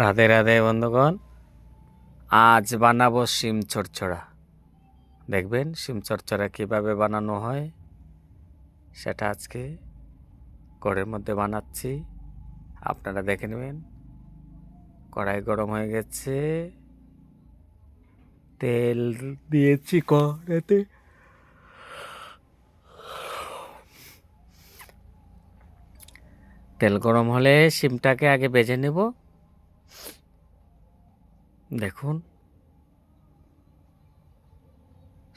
রাধে রাধে বন্ধুগণ। আজ বানাবো শিম চচ্চড়া দেখবেন শিম চচ্চড়া কীভাবে বানানো হয়, সেটা আজকে কড়ের মধ্যে বানাচ্ছি। আপনারা দেখে নেবেন। কড়াই গরম হয়ে গেছে। তেল দিয়েছি কড়াতে তেল গরম হলে শিমটাকে আগে বেজে নেব। দেখুন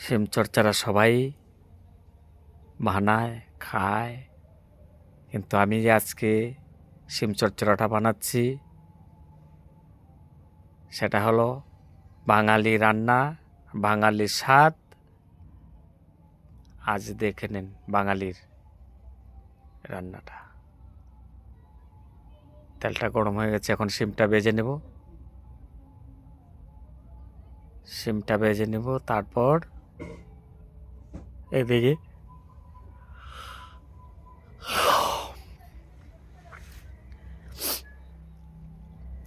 শিম চর্চারা সবাই বানায়, খায়, কিন্তু আমি যে আজকে চচ্চড়াটা বানাচ্ছি, সেটা হলো বাঙালি রান্না বাঙালির স্বাদ। আজ দেখে নিন বাঙালির রান্নাটা। তেলটা গরম হয়ে গেছে, এখন সিমটা বেজে নেব। শিমটা বেজে নেব, তারপর এদিকে।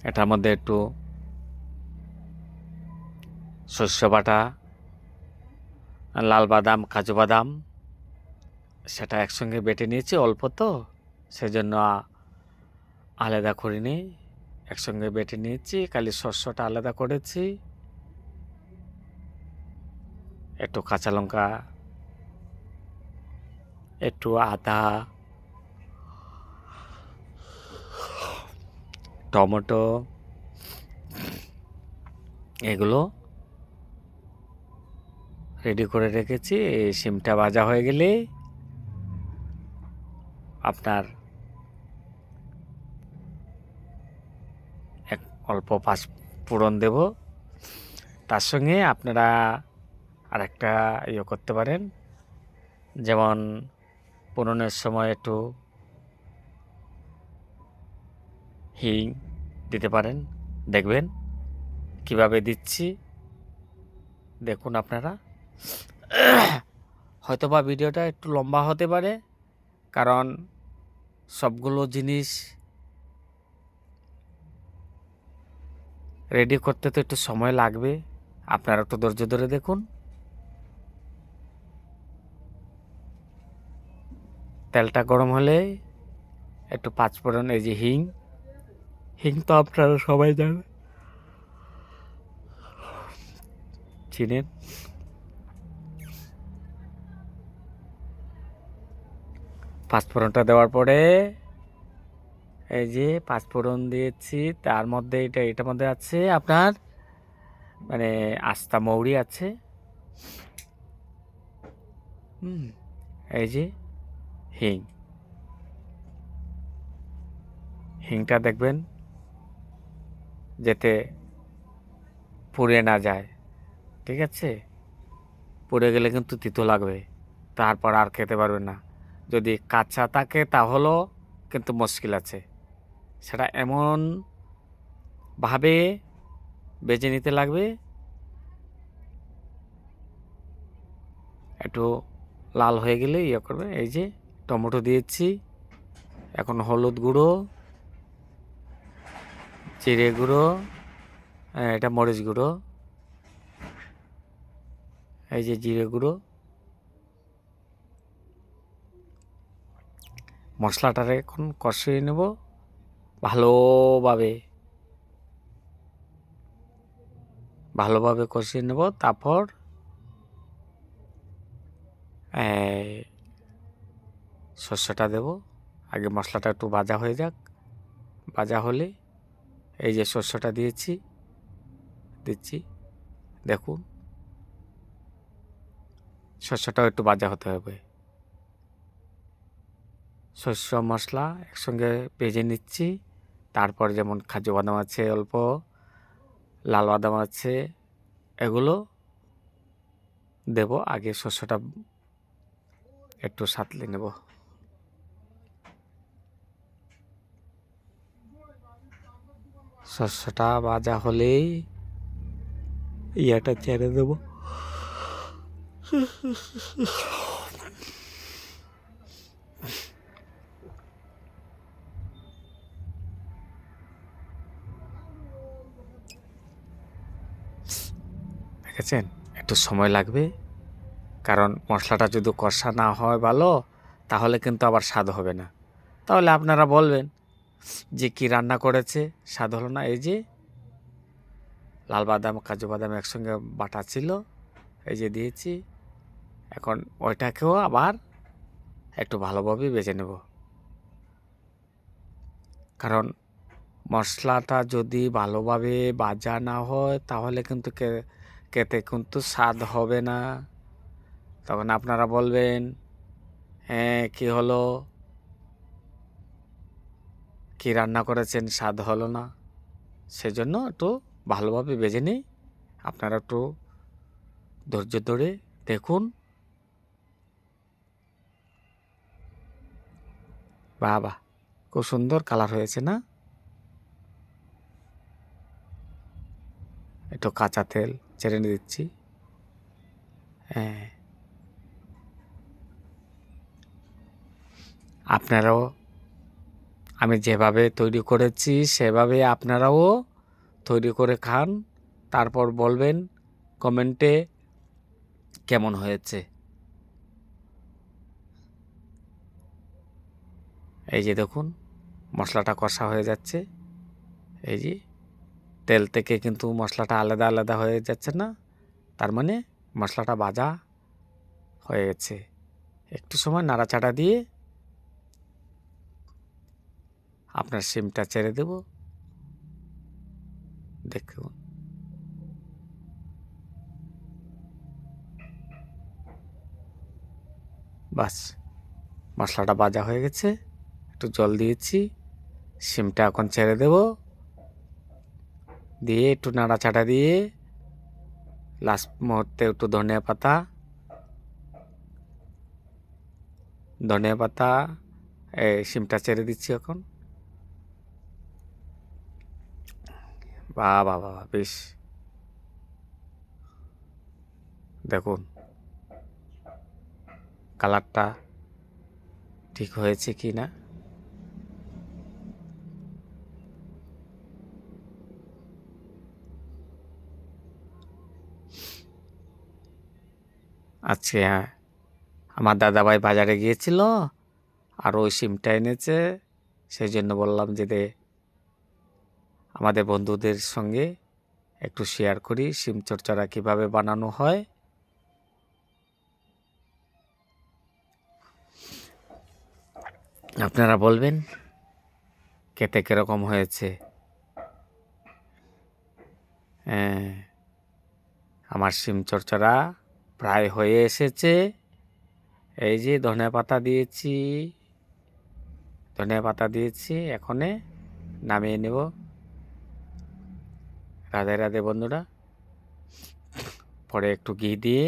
এটার মধ্যে একটু শস্য বাটা, লাল বাদাম, কাজু বাদাম, সেটা একসঙ্গে বেটে নিয়েছি, অল্প তো, সেজন্য আলাদা করিনি। একসঙ্গে বেটে নিয়েছি, খালি শস্যটা আলাদা করেছি। একটু কাঁচা লঙ্কা, একটু আদা, টমেটো, এগুলো রেডি করে রেখেছি। সিমটা ভাজা হয়ে গেলে আপনার এক অল্প পাঁচ ফোড়ন দেব। তার সঙ্গে আপনারা আরেকটা ইয়ে করতে পারেন। যেমন পুরনের সময় একটু হিং দিতে পারেন। দেখবেন কীভাবে দিচ্ছি। দেখুন আপনারা। হয়তোবা ভিডিওটা একটু লম্বা হতে পারে, কারণ সবগুলো জিনিস রেডি করতে তো একটু সময় লাগবে। আপনারা একটু ধৈর্য ধরে দেখুন। তেলটা গরম হলে একটু পাঁচফোড়ন এই যে হিং। হিং তো আপনারা সবাই জানেন। চিনেন। পাঁচফোড়নটা দেওয়ার পরে এই যে পাঁচফোড়ন দিয়েছি, তার মধ্যে এটা, এটার মধ্যে আছে আপনার মানে আস্তা মৌরি আছে। হুম, এই যে হিং। হিংটা দেখবেন যেতে পুড়ে না যায়, ঠিক আছে? পুড়ে গেলে কিন্তু তিতো লাগবে, তারপর আর খেতে পারবে না। যদি কাঁচা থাকে তাহলেও কিন্তু মুশকিল আছে। সেটা এমন ভাবে বেজে নিতে লাগবে, একটু লাল হয়ে গেলে ইয়ে করবে এই যে টমেটো দিয়েছি এখন হলুদ গুঁড়ো জিরে গুঁড়ো হ্যাঁ, এটা মরিচ গুঁড়ো এই যে জিরে গুঁড়ো। মশলাটারে এখন কষিয়ে নেব ভালোভাবে। ভালোভাবে কষিয়ে নেব তারপর শস্যটা দেব। আগে মশলাটা একটু ভাজা হয়ে যাক। ভাজা হলে এই যে শস্যটা দিয়েছি, দিচ্ছি। দেখুন শস্যটাও একটু ভাজা হতে হবে। শস্য মশলা একসঙ্গে ভেজে নিচ্ছি। তারপর যেমন কাজু বাদাম আছে অল্প, লাল বাদাম আছে, এগুলো দেব। আগে শস্যটা একটু সাতলে নেব। শস্যটা বাজা হলেই ইয়াটা ছেড়ে দেবো। দেখেছেন? একটু সময় লাগবে। কারণ মশলাটা যদি কষা না হয় ভালো, তাহলে কিন্তু আবার স্বাদ হবে না। তাহলে আপনারা বলবেন যে কি রান্না করেছে, স্বাদ হলো না, এই যে লাল বাদাম কাজু বাদাম একসঙ্গে বাটা ছিল, এই যে দিয়েছি। এখন ওইটাকেও আবার একটু ভালোভাবে বেজে নেব। কারণ মশলাটা যদি ভালোভাবে বাজা না হয়, তাহলে কিন্তু কে- খেতে কিন্তু স্বাদ হবে না। তখন আপনারা বলবেন হ্যাঁ কি হলো? কি রান্না করেছেন? স্বাদ হলো না। সেজন্য একটু ভালোভাবে বেজে নিই। আপনারা একটু ধৈর্য ধরে দেখুন। বাহ খুব সুন্দর কালার হয়েছে না? একটু কাঁচা তেল ছেড়ে দিচ্ছি। হ্যাঁ। আপনারাও আমি যেভাবে তৈরি করেছি, সেভাবে আপনারাও তৈরি করে খান। তারপর বলবেন কমেন্টে কেমন হয়েছে। এই যে দেখুন, মশলাটা কষা হয়ে যাচ্ছে। এই যে তেল থেকে কিন্তু মশলাটা আলাদা আলাদা হয়ে যাচ্ছে না, তার মানে মশলাটা ভাজা হয়ে গেছে। একটু সময় নাড়াচাড়া দিয়ে আপনার সিমটা ছেড়ে দেব। দেখুন বাস, মশলাটা বাজা হয়ে গেছে। একটু জল দিয়েছি। সিমটা এখন ছেড়ে দেব। দিয়ে একটু নাড়াচাড়া দিয়ে লাস্ট মুহূর্তে একটু ধনিয়া পাতা। ধনিয়া পাতা সিমটা ছেড়ে দিচ্ছি এখন। বাহ বাহ বাহ বেশ। দেখুন কালারটা ঠিক হয়েছে কি না? আজকে হ্যাঁ আমার দাদাভাই বাজারে গিয়েছিল আর ওই সিমটা এনেছে, সেই জন্য বললাম যে আমাদের বন্ধুদের সঙ্গে একটু শেয়ার করি সিম চচ্চড়া কীভাবে বানানো হয়। আপনারা বলবেন, খেতে কীরকম হয়েছে? হ্যাঁ আমার সিম চচ্চড়া প্রায় হয়ে এসেছে। এই যে ধনিয়া পাতা দিয়েছি ধনিয়া পাতা দিয়েছি, এখনে নামিয়ে নেব। রাধে রাধে বন্ধুরা। পরে একটু ঘি দিয়ে